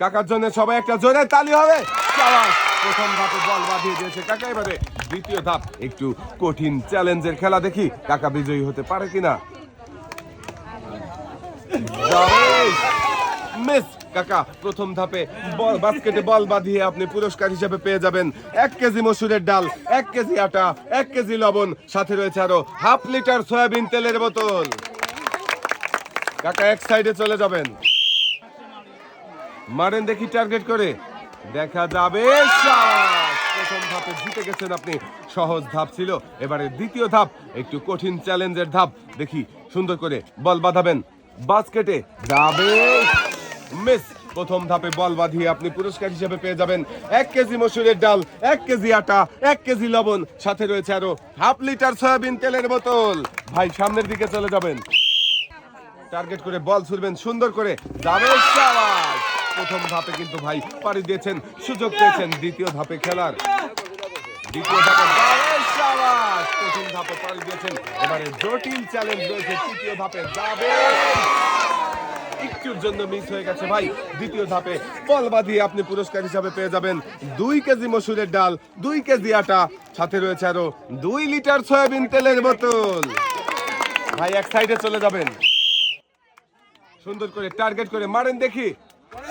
কাকার জন্য সবাই একটা জোরে তালি হবে। প্রথম ধাপে বল বাঁধিয়ে দিয়েছে কাকা, এবারে দ্বিতীয় ধাপ, একটু কঠিন চ্যালেঞ্জের খেলা দেখি কাকা বিজয়ী হতে পারে কিনা। মিস! কাকা, প্রথম ধাপে বল, বাস্কেটে বল বাঁধিয়ে আপনি পুরস্কার হিসেবে পেয়ে যাবেন। এক কেজি মসুরের ডাল, এক কেজি আটা, এক কেজি লবণ, সাথে রয়েছে আরও হাফ লিটার সয়াবিন তেলের বোতল। কাকা, এক সাইডে চলে যাবেন। মারেন দেখি টার্গেট করে। দেখা যাবে! প্রথম ধাপে জিতে গেছেন আপনি। সহজ ধাপ ছিল। এবারে দ্বিতীয় ধাপ, একটু কঠিন চ্যালেঞ্জের ধাপ। দেখি, সুন্দর করে বল বাঁধাবেন। বাস্কেটে যাবে। মিস, প্রথম ধাপে বল বাঁধিয়ে আপনি পুরস্কার হিসেবে পেয়ে যাবেন। এক কেজি মসুরের ডাল, এক কেজি আটা, এক কেজি লবণ। সাথে রয়েছে আরও হাফ লিটার সয়াবিন তেলের বোতল। ভাই, সামনের দিকে চলে যাবেন। টার্গেট করে বল ছুড়বেন। সুন্দর করে যাবে শাবাশ! প্রথম ধাপে কিন্তু ভাই পাড়ি দিয়েছেন, সুযোগ পেয়েছেন দ্বিতীয় ধাপে খেলার। দ্বিতীয় ধাপে প্রথম ধাপে পাড়ি দিয়েছেন, এবারে জটিল চ্যালেঞ্জ রয়েছে, তৃতীয় ধাপে যাবে। একটুর জন্য মিস হয়ে গেছে ভাই, দ্বিতীয় ধাপে বল বাঁধিয়ে আপনি পুরস্কার হিসাবে পেয়ে যাবেন দুই কেজি মসুরের ডাল, দুই কেজি আটা, সাথে রয়েছে আরও দুই লিটার সয়াবিন তেলের বোতল। ভাই, এক সাইডে চলে যাবেন। সুন্দর করে টার্গেট করে মারেন দেখি।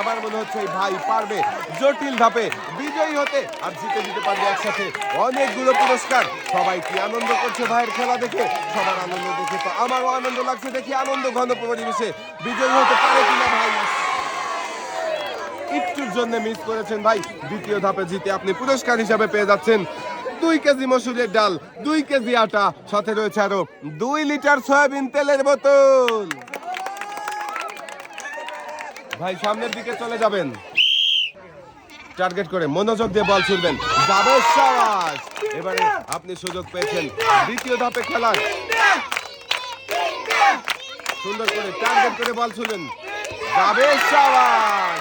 আমার মনে হচ্ছে এই ভাই পারবে জটিল ধাপে বিজয়ী হতে। আর জিতে দিতে পারবে একসাথে অনেকগুলো পুরস্কার। সবাই কি আনন্দ করছে ভাইয়ের খেলা দেখে? সবার আনন্দ দেখে তো আমারও আনন্দ লাগছে দেখি আনন্দ ঘন পরিবেশে বিজয়ী হতে পারে কিনা ভাই? একটুর জন্য মিস করেছেন ভাই। দ্বিতীয় ধাপে জিতে আপনি পুরস্কার হিসাবে পেয়ে যাচ্ছেন। দুই কেজি মসুরের ডাল, দুই কেজি আটা, সাথে রয়েছে আরও দুই লিটার সয়াবিন তেলের বোতল। ভাই, সামনের দিকে চলে যাবেন। টার্গেট করে মনোযোগ দিয়ে বল ছুড়বেন। যাবে সাবাস এবারে আপনি সুযোগ পেয়েছেন। দ্বিতীয় ধাপে খেলার। সুন্দর করে টার্গেট করে বল ছুড়বেন। যাবে সাবাস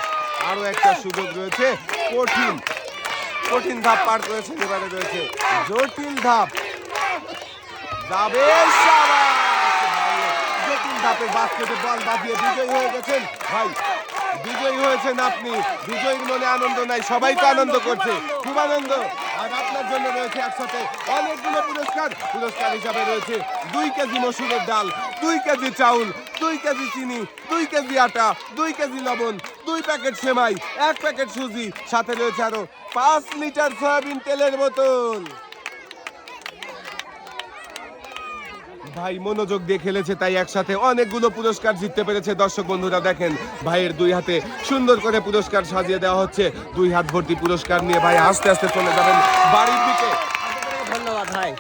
আরও একটা সুযোগ রয়েছে। কঠিন। কঠিন ধাপ পার করেছেন, এবারে রয়েছে জটিল ধাপ। যাবে জটিল ধাপে বাস্কেটে বল বাঁধিয়ে বিজয়ী হয়ে গেছেন। ভাই বিজয়ী হয়েছেন আপনি। বিজয়ীর মনে আনন্দ নাই সবাই তো আনন্দ করছে। খুব আনন্দ। আর আপনার জন্য রয়েছে একসাথে অনেকগুলো পুরস্কার। পুরস্কার হিসাবে রয়েছে দুই কেজি মসুরের ডাল দুই কেজি চাউল দুই কেজি চিনি দুই কেজি আটা দুই কেজি লবণ দুই প্যাকেট সেমাই এক প্যাকেট সুজি সাথে রয়েছে আরও পাঁচ লিটার সয়াবিন তেলের বোতল। ভাই মনোযোগ দিয়ে খেলেছে, তাই একসাথে অনেকগুলো পুরস্কার জিততে পেরেছে। দর্শক বন্ধুরা, দেখেন, ভাইয়ের দুই হাতে সুন্দর করে পুরস্কার সাজিয়ে দেওয়া হচ্ছে। দুই হাত ভর্তি পুরস্কার নিয়ে ভাই আস্তে আস্তে চলে যাবেন বাড়ির দিকে। ধন্যবাদ ভাই।